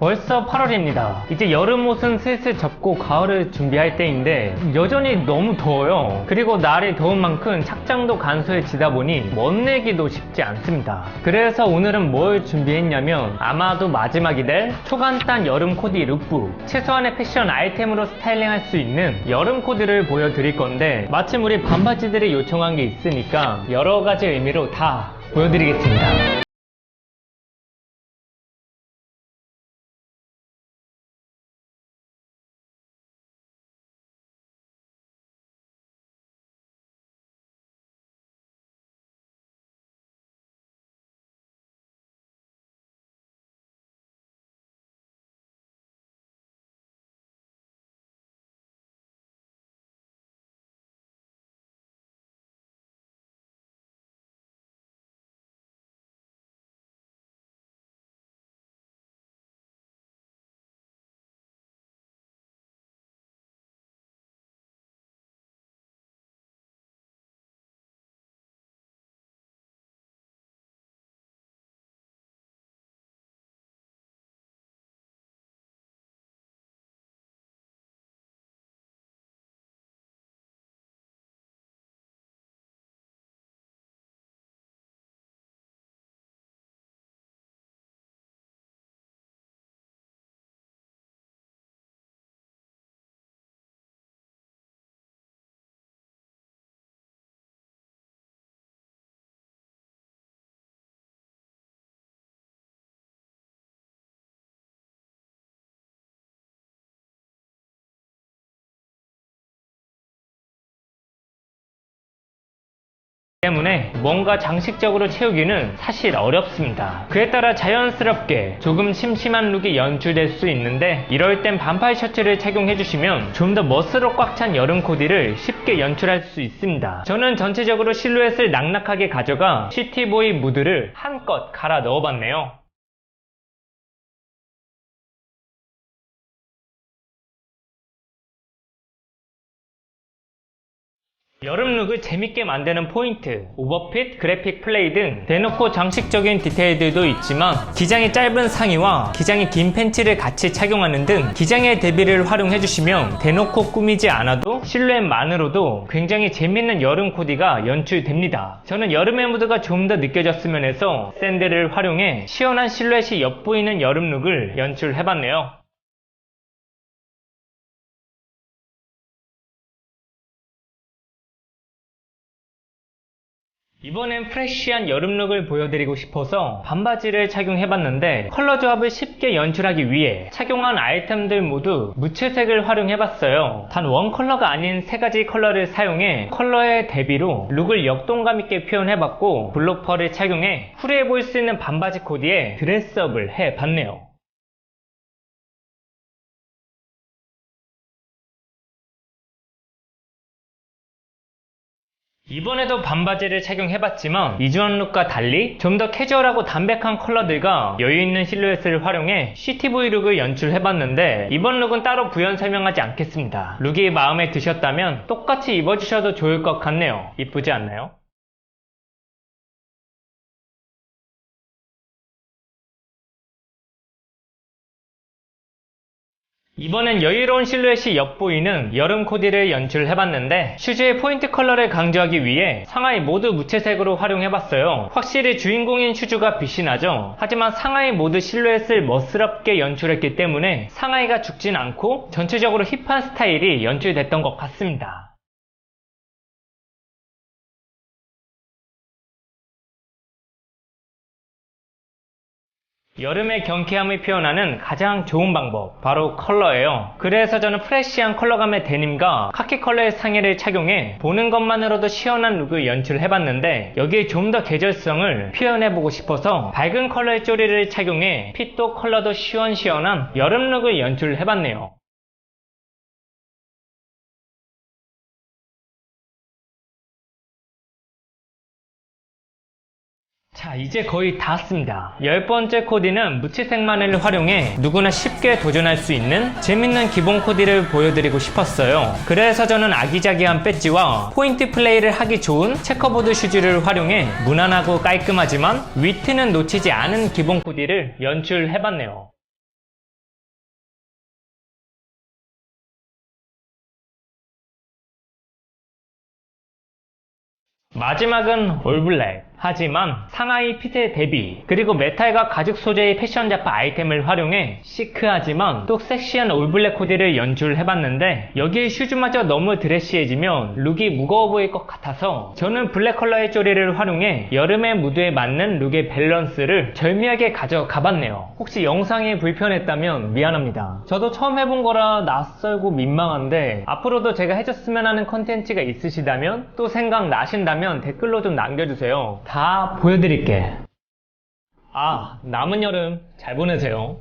벌써 8월입니다. 이제 여름 옷은 슬슬 접고 가을을 준비할 때인데 여전히 너무 더워요. 그리고 날이 더운 만큼 착장도 간소해지다 보니 멋내기도 쉽지 않습니다. 그래서 오늘은 뭘 준비했냐면 아마도 마지막이 될 초간단 여름 코디 룩북 최소한의 패션 아이템으로 스타일링할 수 있는 여름 코디를 보여드릴 건데 마침 우리 반바지들이 요청한 게 있으니까 여러 가지 의미로 다 보여드리겠습니다. 때문에 뭔가 장식적으로 채우기는 사실 어렵습니다. 그에 따라 자연스럽게 조금 심심한 룩이 연출될 수 있는데 이럴 땐 반팔 셔츠를 착용해주시면 좀 더 멋으로 꽉 찬 여름 코디를 쉽게 연출할 수 있습니다. 저는 전체적으로 실루엣을 낙낙하게 가져가 시티보이 무드를 한껏 갈아 넣어봤네요. 여름 룩을 재밌게 만드는 포인트, 오버핏, 그래픽 플레이 등 대놓고 장식적인 디테일들도 있지만 기장이 짧은 상의와 기장이 긴 팬츠를 같이 착용하는 등 기장의 대비를 활용해주시면 대놓고 꾸미지 않아도 실루엣만으로도 굉장히 재밌는 여름 코디가 연출됩니다. 저는 여름의 무드가 좀 더 느껴졌으면 해서 샌들을 활용해 시원한 실루엣이 엿보이는 여름 룩을 연출해봤네요. 이번엔 프레쉬한 여름 룩을 보여드리고 싶어서 반바지를 착용해봤는데 컬러 조합을 쉽게 연출하기 위해 착용한 아이템들 모두 무채색을 활용해봤어요. 단 원 컬러가 아닌 세 가지 컬러를 사용해 컬러의 대비로 룩을 역동감 있게 표현해봤고 블로퍼를 착용해 후리해 보일 수 있는 반바지 코디에 드레스업을 해봤네요. 이번에도 반바지를 착용해봤지만 이주원 룩과 달리 좀 더 캐주얼하고 담백한 컬러들과 여유있는 실루엣을 활용해 시티보이 룩을 연출해봤는데 이번 룩은 따로 부연 설명하지 않겠습니다. 룩이 마음에 드셨다면 똑같이 입어주셔도 좋을 것 같네요. 이쁘지 않나요? 이번엔 여유로운 실루엣이 엿보이는 여름 코디를 연출해봤는데 슈즈의 포인트 컬러를 강조하기 위해 상하이 모두 무채색으로 활용해봤어요. 확실히 주인공인 슈즈가 빛이 나죠. 하지만 상하이 모두 실루엣을 멋스럽게 연출했기 때문에 상하이가 죽진 않고 전체적으로 힙한 스타일이 연출됐던 것 같습니다. 여름의 경쾌함을 표현하는 가장 좋은 방법 바로 컬러예요. 그래서 저는 프레쉬한 컬러감의 데님과 카키 컬러의 상의를 착용해 보는 것만으로도 시원한 룩을 연출해봤는데 여기에 좀 더 계절성을 표현해보고 싶어서 밝은 컬러의 쪼리를 착용해 핏도 컬러도 시원시원한 여름 룩을 연출해봤네요 자 이제 거의 다 왔습니다. 열 번째 코디는 무채색마늘을 활용해 누구나 쉽게 도전할 수 있는 재밌는 기본 코디를 보여드리고 싶었어요. 그래서 저는 아기자기한 배지와 포인트 플레이를 하기 좋은 체커보드 슈즈를 활용해 무난하고 깔끔하지만 위트는 놓치지 않은 기본 코디를 연출해봤네요. 마지막은 올블랙. 하지만 상하이 핏의 대비 그리고 메탈과 가죽 소재의 패션 잡화 아이템을 활용해 시크하지만 또 섹시한 올블랙 코디를 연출을 해봤는데 여기에 슈즈마저 너무 드레시해지면 룩이 무거워 보일 것 같아서 저는 블랙 컬러의 쪼리를 활용해 여름의 무드에 맞는 룩의 밸런스를 절묘하게 가져가봤네요. 혹시 영상이 불편했다면 미안합니다. 저도 처음 해본 거라 낯설고 민망한데 앞으로도 제가 해줬으면 하는 컨텐츠가 있으시다면 또 생각나신다면 댓글로 좀 남겨주세요 다 보여드릴게. 아 남은 여름 잘 보내세요